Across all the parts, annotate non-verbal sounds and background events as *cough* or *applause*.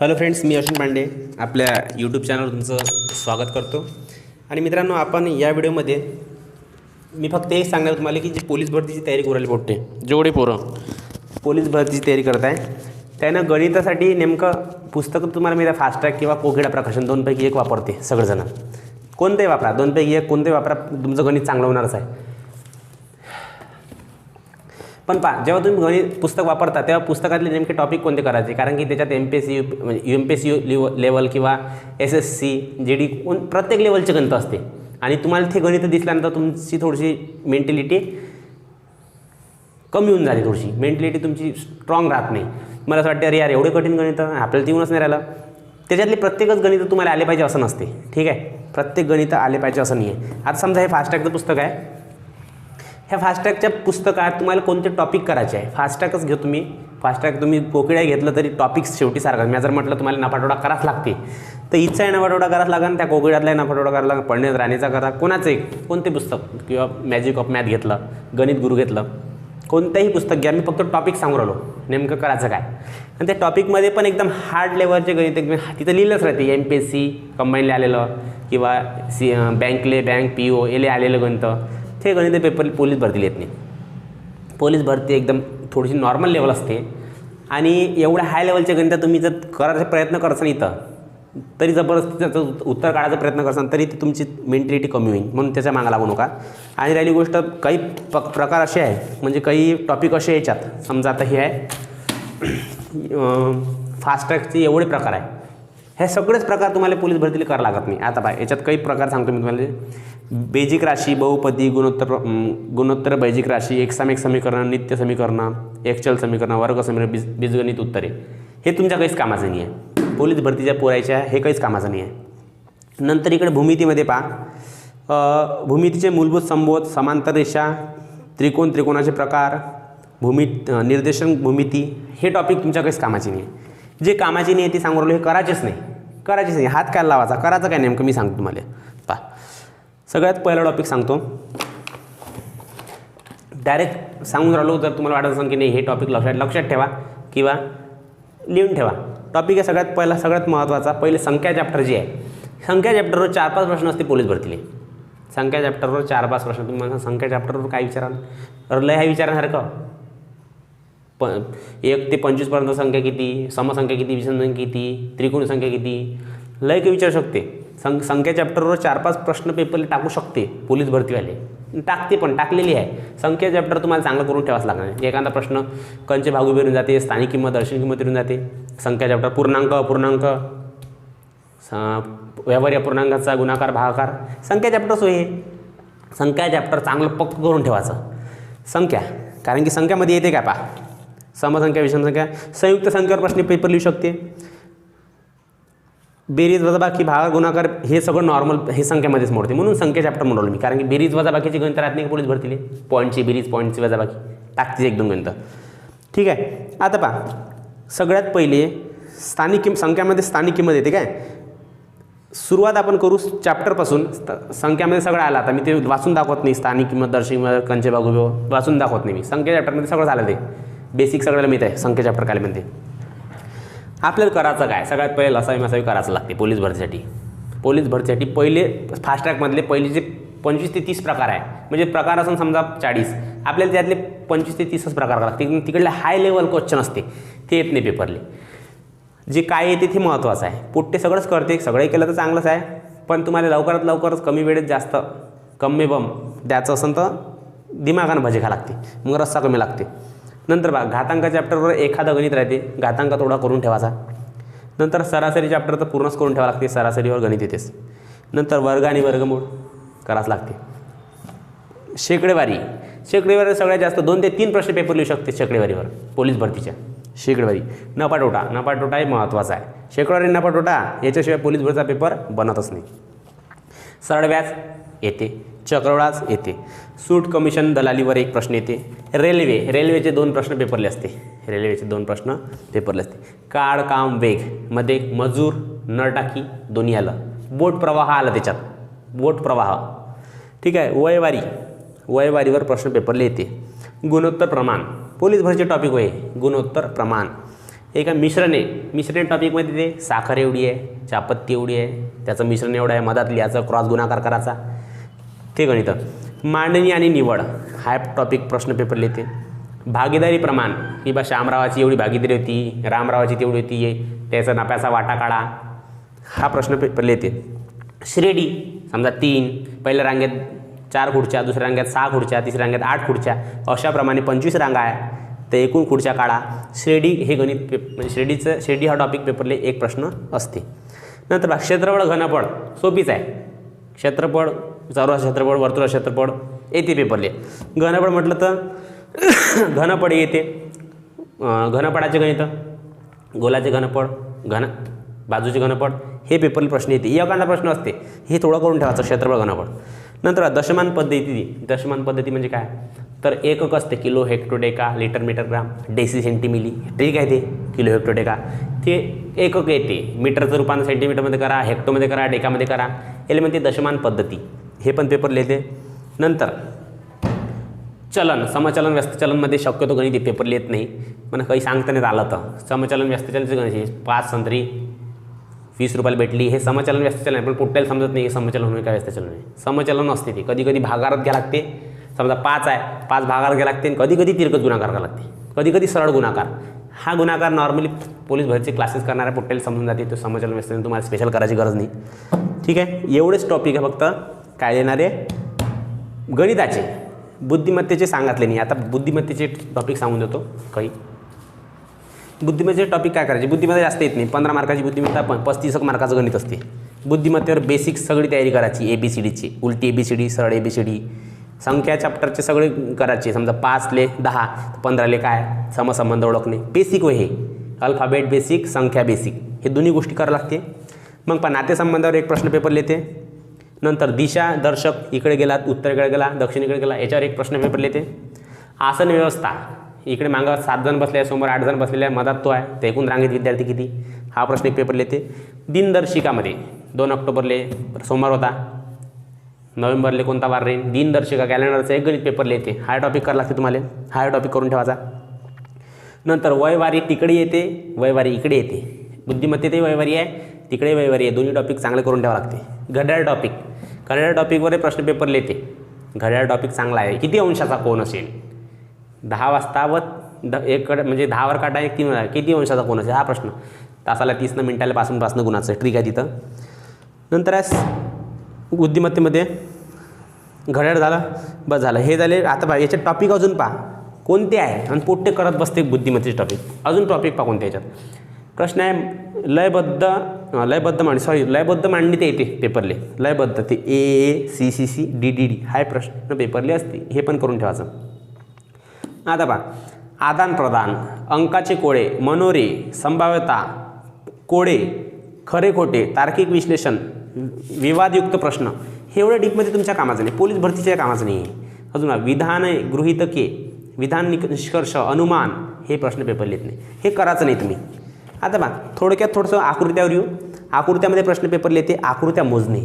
Hello friends मी अश्विन पांडे. आपल्या YouTube चॅनलवर तुमचं स्वागत करतो. आणि मित्रांनो आपण या व्हिडिओमध्ये मी फक्त एक सांगणार तुम्हाला की जी पोलीस भरतीची तयारी करू राहिली पोट्टे जेवढे पोरं. पोलीस भरतीची तयारी करत आहे त्यानं गणितासाठी नेमकं पुस्तकं तुम्हाला मिळतं फास्ट ट्रॅक किंवा कोकिडा प्रकाशन दोनपैकी एक वापरते सगळेजण. कोणतेही वापरा दोनपैकी एक कोणतेही वापरा तुमचं गणित चांगलं होणारच आहे. पण पहा जेव्हा तुम्ही गणित पुस्तक वापरता तेव्हा पुस्तकातले नेमके टॉपिक कोणते करायचे? कारण की त्याच्यात M P S C U म्हणजे U M P S C level किंवा S S C J D कोण प्रत्येक लेवलचे गणित असते. आणि तुम्हाला ते गणित दिसल्यानंतर तुमची थोडीशी मेंटॅलिटी कमी होऊन जाते थोडीशी. मेंटॅलिटी तुमची स्ट्रॉंग राहत नाही. मला असं वाटतं अरे यार एवढे कठीण गणित आपल्याला ती येऊनच नाही राहिलं. त्याच्यातले प्रत्येकच गणित तुम्हाला आले पाहिजे असं नसते. ठीक आहे? प्रत्येक गणित आले पाहिजे असं नाही आहे आता समजा हे फास्टॅगचं पुस्तक आहे. ह्या फास्टॅगच्या पुस्तकात तुम्हाला कोणते टॉपिक करायचे आहे? फास्टॅगच घेऊ तुम्ही फास्टॅग तुम्ही कोकिळ्या घेतलं तरी टॉपिक्स शेवटी सारखा. मी जर म्हटलं तुम्हाला नफाटोडा कराच लागते. तर इथचाही नफाटोडा कराच लागेल त्या कोकिळ्यातलाही नफाटोडा करायला लागेल पंडित राणीचा करा कोणाचं एक? कोणते पुस्तक? किंवा मॅजिक ऑफ मॅथ घेतलं गणित गुरु घेतलं. कोणतंही पुस्तक घ्या. मी फक्त टॉपिक सांगू राहिलो. नेमकं करायचं काय? आणि त्या टॉपिकमध्ये पण एकदम हार्ड लेवलचे गणित एकदम तिथं लिहिलंच राहते. एम पी एस सी कंबाईनले आलेलं. किंवा सी बँकले बँक पी ओ एले आलेलं गणित. ते गणित पेपर पोलीस भरतीला येत नाही पोलीस भरती एकदम थोडीशी नॉर्मल लेवल असते. आणि एवढ्या हाय लेवलच्या गणिता तुम्ही जर करायचा प्रयत्न करसान इथं तरी जबरदस्ती त्याचं उत्तर काढायचा प्रयत्न करसान तरी ती तुमची मेंटॅलिटी कमी होईल म्हणून त्याच्या मागा लागू नका. आणि राहिली गोष्ट काही प प्रकार असे आहे म्हणजे काही टॉपिक असे याच्यात समजा आता हे आहे फास्टॅगचे एवढे प्रकार आहे हे सगळेच प्रकार तुम्हाला पोलीस भरतीला करावं लागत नाही. आता बाय याच्यात काही प्रकार सांगतो मी तुम्हाला. बेजिक राशी बहुपदी गुणोत्तर गुणोत्तर बैजिक राशी एकसामिक समीकरण नित्य समीकरणं एकचल समीकरण वर्ग समीकरण बीज बीजगणित उत्तरे. हे तुमच्या काहीच कामाचं नाही आहे पोलीस भरतीच्या पुरायच्या हे काहीच कामाचं नाही आहे नंतर इकडे भूमितीमध्ये पहा. भूमितीचे मूलभूत संबोध समांतर रेषा त्रिकोण त्रिकोणाचे प्रकार भूमी निर्देशन भूमिती हे टॉपिक तुमच्या काहीच कामाची नाही आहे जे कामाची नाही आहे ती सांगू हे करायचेच नाही. करायची नाही हात काय लावायचा? करायचं काय नेमकं? मी सांगतो तुम्हाला. पहा. सगळ्यात पहिला टॉपिक सांगतो. डायरेक्ट सांगून राहिलो जर तुम्हाला वाटत असेल की नाही हे टॉपिक लक्षात लक्षात ठेवा किंवा लिहून ठेवा. टॉपिक आहे सगळ्यात पहिला सगळ्यात महत्त्वाचा पहिले संख्या चॅप्टर जी आहे. संख्या चॅप्टरवर चार पाच प्रश्न असते पोलीस भरतीले. संख्या चॅप्टरवर चार पाच प्रश्न. तुम्ही मला संख्या चॅप्टरवर काय विचाराल? लय आहे विचारण्यासारखं. प एक ते पंचवीसपर्यंत संख्या किती समसंख्या किती विषम किती त्रिकोणी संख्या किती लय काही विचारू शकते. सं संख्या चॅप्टरवर चार पाच प्रश्न पेपरला टाकू शकते पोलीस भरतीवाले. टाकते पण टाकलेली आहे. संख्या चॅप्टर तुम्हाला चांगलं करून ठेवाच लागणार एखादा प्रश्न कंचे भागू फिरून जाते स्थानिक किंमत दर्शन किंमत फिरून जाते. संख्या चॅप्टर पूर्णांक अपूर्णांक व्यवहारी अपूर्णांकाचा गुणाकार भागाकार. संख्या चॅप्टर सोय संख्या चॅप्टर चांगलं पक्क करून ठेवायचं. संख्या. कारण की संख्यामध्ये येते काय पा समसंख्या विषमसंख्या संयुक्त संख्येवर प्रश्न पेपर लिहू शकते. बेरीज वजाबाकी भाग गुणाकार हे सगळं नॉर्मल हे संख्यामध्येच मोडते. म्हणून संख्या चॅप्टर म्हणलो मी. कारण की बेरीज वजाबाकीची गणित राहत नाही पोलीस भरतील. पॉईंटची बेरीज पॉईंटची वजाबाकी. टाकते एक दोन गणित. ठीक आहे. आता पहा. सगळ्यात पहिले स्थानिक किम संख्यामध्ये स्थानिक किंमत येते काय? सुरुवात आपण करू चॅप्टरपासून संख्यामध्ये सगळं आलं. आता मी ते वाचून दाखवत नाही. स्थानिक किंमत दर्शक कंचे बागुबे वाचून दाखवत नाही मी. संख्या चॅप्टरमध्ये सगळं झालं ते. बेसिक सगळ्याला मिळत आहे संख्येच्या प्रकारे म्हणते. आपल्याला करायचं काय? सगळ्यात पहिले लसावी मसावी करायचं लागते पोलीस भरतीसाठी. पोलीस भरतीसाठी पहिले फास्ट ट्रॅकमधले पहिले जे पंचवीस ते तीस प्रकार आहे म्हणजे प्रकार असून समजा चाळीस आपल्याला त्यातले पंचवीस ते तीसच प्रकार लागते तिकडले हाय लेवल क्वेश्चन असते ते येत नाही पेपरले जे काय येते ते महत्त्वाचं आहे. पोट्टे सगळंच करते सगळं केलं तर चांगलंच आहे पण तुम्हाला लवकरात लवकरच कमी वेळेत जास्त कमी बम द्यायचं असेल तर दिमागानं भजी खा लागते मग रस्सा कमी लागते. नंतर बघा घातांक चॅप्टरवर एखादं गणित राहते. घातांक थोडा करून ठेवायचा. नंतर सरासरी चॅप्टर तर पूर्णच करून ठेवा लागते सरासरीवर गणित येतेच. नंतर वर्ग आणि वर्गमूळ करावंच लागते. शेकडेवारी. शेकडेवारी सगळ्यात जास्त दोन ते तीन प्रश्न पेपर लिहू शकते शेकडेवारीवर पोलीस भरतीच्या. शेकडेवारी. नपाटोटा. नपाटोटाही महत्त्वाचा आहे. शेकडेवारी नपाटोटा याच्याशिवाय पोलीस भरतीचा पेपर बनतच नाही. सरळ व्याज येते. चक्रव्याज येते. सूट कमिशन दलालीवर एक प्रश्न येते. रेल्वे रेल्वेचे दोन प्रश्न पेपरले असते. रेल्वेचे दोन प्रश्न पेपरले असते. काळ काम वेगमध्ये मजूर नळटाकी दोन्ही आलं बोट प्रवाह आला त्याच्यात. बोट प्रवाह. ठीक आहे वयवारी. वयवारीवर प्रश्न पेपरले येते. गुणोत्तर प्रमाण. पोलीस भरचे टॉपिक होय. गुणोत्तर प्रमाण. एका मिश्रण आहे मिश्रण टॉपिकमध्ये ते साखर एवढी आहे चापत्ती एवढी आहे त्याचं मिश्रण एवढं आहे मधात लिहायचं क्रॉस गुणाकार करायचा. ते गणित मांडणी आणि निवड हा टॉपिक प्रश्न पेपर लिहिते भागीदारी प्रमाण की बा श्यामरावाची एवढी भागीदारी होती रामरावाची तेवढी होती ये त्याचा नफ्याचा वाटा काढा हा प्रश्न पेपर लिहिते श्रेणी समजा तीन पहिल्या रांगेत चार खुर्च्या दुसऱ्या रांगेत सहा खुर्च्या तिसऱ्या रांगेत आठ खुर्च्या अशाप्रमाणे पंचवीस रांगा आहे तर एकूण खुर्च्या काढा. श्रेडी हे गणित पे म्हणजे श्रेडीचं श्रेडी हा टॉपिक पेपरले एक प्रश्न असते. नंतर क्षेत्रफळ घनफळ सोपीच आहे. क्षेत्रफळ चौरस क्षेत्रफळ वर्तुळ क्षेत्रफळ. येते पेपरले घनफळ म्हटलं तर *coughs* घनफळ येते घनपडाचे घनफळाचे गणित. गोलाचे घनफळ घन बाजूचे घनफळ हे पेपरला प्रश्न येते. एखादा प्रश्न असते. हे थोडं करून ठेवायचं क्षेत्रफळ घनफळ नंतर दशमान पद्धती. दशमान पद्धती म्हणजे काय? तर एकक असते kilo hecto deca litre metre gram. Deci centi milli. ठीक आहे ते? Kilo hecto deca. ते एकक येते. मीटरचं रूपांतर सेंटीमीटरमध्ये करा हेक्टोमध्ये करा डेकामध्ये करा. याला म्हणते दशमान पद्धती. हे पण पेपर लिहिते. नंतर चलन समचलन व्यस्तचलनमध्ये शक्यतो गणित हे पेपर लिहित नाही. पण काही सांगता नाही आलं तर. समचलन व्यस्तचलनचे गणित पाच संत्री वीस रुपयाला भेटली. हे समचलन व्यस्तचलन आहे पण कुठल्याला समजत नाही हे समचलन होईल काय व्यस्तचलन आहे. समचलन असते ते. कधी कधी भागारात घ्या लागते. समजा पाच आहे पाच भागारात घ्या लागते आणि कधी कधी तिरकत गुणाकार करावं लागते. कधी कधी सरळ गुणाकार. हा गुणाकार नॉर्मली पोलीस भरतीचे क्लासेस करणाऱ्या पोट्याला समजून जाते. तो समचलन व्यस्तचलन तुम्हाला स्पेशल करायची गरज नाही. ठीक आहे? एवढेच टॉपिक आहे फक्त. काय देणारे? गणिताचे. बुद्धिमत्तेचे सांगितले नाही. आता बुद्धिमत्तेचे टॉपिक सांगून देतो. काही. बुद्धिमत्तेचे टॉपिक काय करायचे? बुद्धिमत्ता जास्त येत नाही. पंधरा मार्काची बुद्धिमत्ता पण पस्तीस मार्काचं गणित असते. बुद्धिमत्तेवर बेसिक सगळी तयारी करायची. ए बी सी डीची उलटी ए बी सी डी सरळ ए बी सी डी संख्या चॅप्टरचे सगळे करायचे. समजा पाचले दहा पंधराले काय? समसंबंध ओळखणे. बेसिक व हे. अल्फाबेट बेसिक संख्या बेसिक हे दोन्ही गोष्टी करावं लागते. मग पण नातेसंबंधावर एक प्रश्न पेपर लिहिते. नंतर दिशा दर्शक इकडे गेलात उत्तरेकडे गेला दक्षिणेकडे गेला याच्यावर एक प्रश्न पेपर लिहिते. आसन व्यवस्था. इकडे मागं सात जण बसले आहे समोर आठ जण बसलेले आहे मधात तो आहे. तर एकूण रांगेत विद्यार्थी किती? हा प्रश्न एक पेपर लिहिते. दिनदर्शिकामध्ये दोन ऑक्टोबरले सोमवार होता. नोव्हेंबरले कोणता वार राहील? दिनदर्शिका कॅलेंडरचा एक गणित पेपर लिहिते. हा टॉपिक करावा लागते तुम्हाला. हा टॉपिक करून ठेवायचा. नंतर वयवारी तिकडे येते वयवारी इकडे येते. बुद्धिमत्तेतही वयवारी आहे. तिकडे वयवारी आहे दोन्ही टॉपिक चांगले करून ठेवा लागते. घड्याळ टॉपिक घड्याळ टॉपिकवर प्रश्न पेपर लेते घड्याळ टॉपिक चांगला आहे. किती अंशाचा कोण असेल? दहा वाजता व द एक म्हणजे दहावर काटा एक तीन किती अंशाचा कोण असेल? हा प्रश्न. तासाला तीसनं मिनटाला पासून पासनं गुणाचं. ट्रिक आहे तिथं. नंतर आहे बुद्धिमत्तेमध्ये घड्याळ झालं. बस झालं. हे झाले. आता पहा याच्यात टॉपिक अजून पहा. कोणते आहे? आणि पोट्टे करत बसते बुद्धिमत्तेचे टॉपिक अजून टॉपिक पहा कोणते याच्यात. प्रश्न आहे लयबद्ध लयबद्ध मांडणी सॉरी लयबद्ध मांडणी ते येते पेपरले. लयबद्ध ते A A C C C D D D हाय प्रश्न पेपरले असते. हे पण करून ठेवायचं. आता पहा. आदान प्रदान अंकाचे कोळे मनोरे संभाव्यता कोडे खरे खोटे तार्किक विश्लेषण विवादयुक्त प्रश्न. हे एवढं डीपमध्ये तुमच्या कामाचं नाही. पोलीस भरतीच्या कामाचं नाही. आहे अजून विधान गृहितके विधान निष्कर्ष अनुमान हे प्रश्न पेपर लिहित नाही. हे करायचं नाही तुम्ही. आता बा थोडक्यात थोडंसं आकृत्यावर येऊ. आकृत्यामध्ये प्रश्न पेपर लिहिते आकृत्या मोजणे.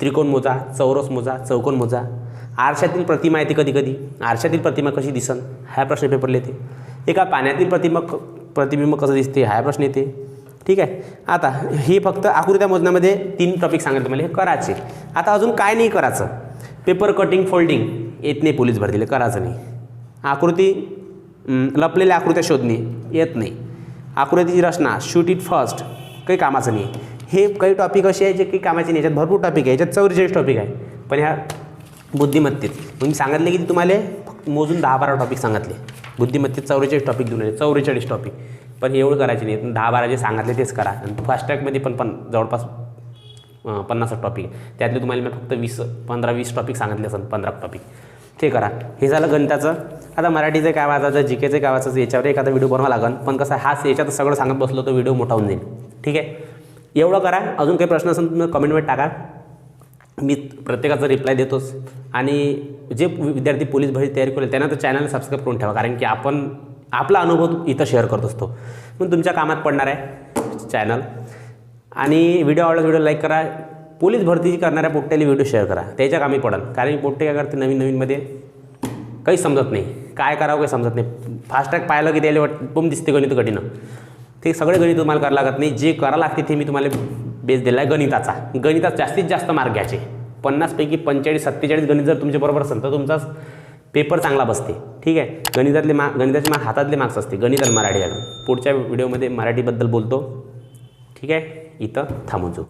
त्रिकोण मोजा चौरस मोजा चौकोन मोजा. आरशातील प्रतिमा येते कधी कधी. आरशातील प्रतिमा कशी दिसन? हा प्रश्न पेपर लिहिते. एका पाण्यातील प्रतिमा क- प्रतिबिंब कसं दिसते? हा प्रश्न येते. ठीक आहे? आता हे फक्त आकृत्या मोजण्यामध्ये तीन टॉपिक सांगितले तुम्हाला. हे करायचे. आता अजून काय नाही करायचं. पेपर कटिंग फोल्डिंग येत नाही पोलीस भरतीला. करायचं नाही. आकृती लपलेल्या आकृत्या शोधणे. येत नाही. आकृतीची रचना शूट इट फर्स्ट काही कामाचं नाही. हे काही टॉपिक असे आहे जे काही कामाचे नाही याच्यात भरपूर टॉपिक आहे याच्यात चौवेचाळीस टॉपिक आहे. पण ह्या बुद्धिमत्तेत म्हणजे मी सांगितले की तुम्हाला फक्त मोजून दहा बारा टॉपिक सांगितले. बुद्धिमत्तेत चौवेचाळीस टॉपिक देऊन आले चौवेचाळीस टॉपिक पण एवढं करायचे नाही दहा बारा जे सांगितले तेच करा. आणि फास्ट ट्रॅकमध्ये पण पण जवळपास पन्नास टॉपिक त्यातले तुम्हाला मी फक्त वीस पंधरा वीस टॉपिक सांगितले असेल पंधरा टॉपिक ते करा. हे झालं गणिताचं. आता मराठीचं काय वाचायचं जी केचं काय वाचायचं याच्यावर एखादा व्हिडिओ बनवा लागेल पण कसं हाच याच्यात सगळं सांगत बसलो तो व्हिडिओ मोठा होऊन जाईल. ठीक आहे? एवढं करा. अजून काही प्रश्न असेल तुम्ही कमेंटमध्ये टाका. मी प्रत्येकाचा रिप्लाय देतोच. आणि जे विद्यार्थी पोलीस भरती तयारी करेल त्यांना तर चॅनल सबस्क्राईब करून ठेवा. कारण की आपण आपला अनुभव इथं शेअर करत असतो. मग तुमच्या कामात पडणार आहे चॅनल आणि व्हिडिओ आवडला व्हिडिओ लाईक करा. पोलीस भरतीची करणाऱ्या पोट्ट्याला व्हिडिओ शेअर करा. त्याच्या कामी पडेल. कारण की पोट्टे काय करते नवीन नवीनमध्ये काही समजत नाही. काय करावं काही समजत नाही. फास्ट पाहिलं की त्याला वाट पण दिसते गणित कठीण. ते सगळे गणित तुम्हाला करावं लागत नाही. जे करा लागते ते मी तुम्हाला बेस दिला आहे गणिताचा. गणितात जास्तीत जास्त मार्क घ्यायचे. पन्नासपैकी पंचेचाळीस सत्तेचाळीस गणित जर तुमच्या बरोबर असेल तर तुमचा पेपर चांगला बसते. ठीक आहे? गणितातले मा गणिताचे मा हातातले मार्क्स असते. गणित आणि मराठी पुढच्या व्हिडिओमध्ये मराठीबद्दल बोलतो. ठीक आहे? इथं थांबून जाऊ.